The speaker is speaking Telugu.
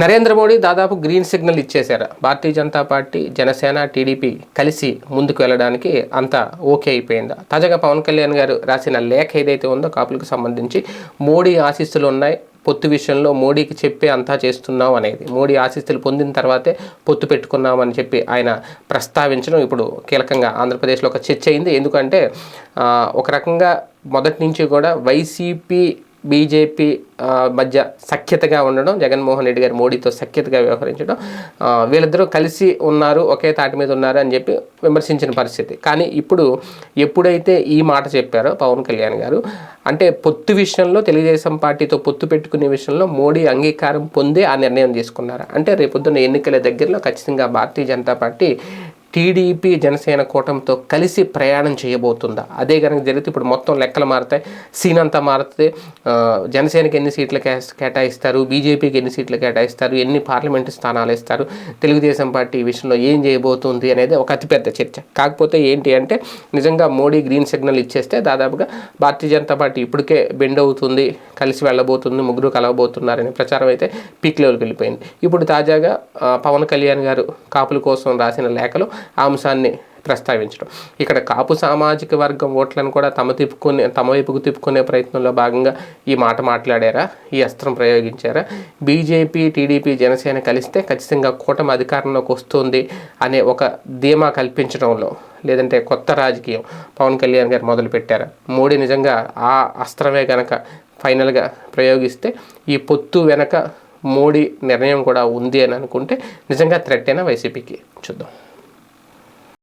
నరేంద్ర మోడీ దాదాపు గ్రీన్ సిగ్నల్ ఇచ్చేశారు. భారతీయ జనతా పార్టీ జనసేన టీడీపీ కలిసి ముందుకు వెళ్ళడానికి అంతా ఓకే అయిపోయిందా. తాజాగా పవన్ కళ్యాణ్ గారు రాసిన లేఖ ఏదైతే ఉందో కాపులకు సంబంధించి మోడీ ఆశీస్సులు ఉన్నాయి పొత్తు విషయంలో మోడీకి చెప్పే అంతా చేస్తున్నాం అనేది మోడీ ఆశీస్సులు పొందిన తర్వాతే పొత్తు పెట్టుకున్నామని చెప్పి ఆయన ప్రస్తావించడం ఇప్పుడు కీలకంగా ఆంధ్రప్రదేశ్లో ఒక చర్చ అయింది. ఎందుకంటే ఒక రకంగా మొదటి నుంచి కూడా వైసీపీ బీజేపీ మధ్య సఖ్యతగా ఉండడం జగన్మోహన్ రెడ్డి గారు మోడీతో సఖ్యతగా వ్యవహరించడం వీళ్ళిద్దరూ కలిసి ఉన్నారు ఒకే తాటి మీద ఉన్నారు అని చెప్పి విమర్శించిన పరిస్థితి. కానీ ఇప్పుడు ఎప్పుడైతే ఈ మాట చెప్పారో పవన్ కళ్యాణ్ గారు అంటే పొత్తు విషయంలో తెలుగుదేశం పార్టీతో పొత్తు పెట్టుకునే విషయంలో మోడీ అంగీకారం పొందే ఆ నిర్ణయం తీసుకున్నారు? అంటే రేపొద్దున్న ఎన్నికల దగ్గరలో ఖచ్చితంగా భారతీయ జనతా పార్టీ టీడీపీ జనసేన కూటమితో కలిసి ప్రయాణం చేయబోతుందా? అదే కనుక జరిగితే ఇప్పుడు మొత్తం లెక్కలు మారుతాయి సీన్ అంతా మారుతుంది. జనసేనకి ఎన్ని సీట్లు కే కేటాయిస్తారు? బీజేపీకి ఎన్ని సీట్లు కేటాయిస్తారు? ఎన్ని పార్లమెంటు స్థానాలు ఇస్తారు? తెలుగుదేశం పార్టీ విషయంలో ఏం చేయబోతుంది అనేది ఒక అతిపెద్ద చర్చ. కాకపోతే ఏంటి అంటే నిజంగా మోడీ గ్రీన్ సిగ్నల్ ఇచ్చేస్తే దాదాపుగా భారతీయ జనతా పార్టీ ఇప్పటికే బెండ్ అవుతుంది కలిసి వెళ్ళబోతుంది ముగ్గురు కలవబోతున్నారనే ప్రచారం అయితే పీక్ లెవెల్కి వెళ్ళిపోయింది. ఇప్పుడు తాజాగా పవన్ కళ్యాణ్ గారు కాపుల కోసం రాసిన లేఖలో అంశాన్ని ప్రస్తావించడం. ఇక్కడ కాపు సామాజిక వర్గం ఓట్లను కూడా తమ తిప్పుకునే తమ వైపుకు తిప్పుకునే ప్రయత్నంలో భాగంగా ఈ మాట మాట్లాడారా? ఈ అస్త్రం ప్రయోగించారా? బీజేపీ టీడీపీ జనసేన కలిస్తే ఖచ్చితంగా కూటమి అధికారంలోకి వస్తుంది అనే ఒక ధీమా కల్పించడంలో లేదంటే కొత్త రాజకీయం పవన్ కళ్యాణ్ గారు మొదలుపెట్టారా. మోడీ నిజంగా ఆ అస్త్రమే కనుక ఫైనల్గా ప్రయోగిస్తే ఈ పొత్తు వెనక మోడీ నిర్ణయం కూడా ఉంది అని అనుకుంటే నిజంగా థ్రెట్ అయినా వైసీపీకి? చూద్దాం.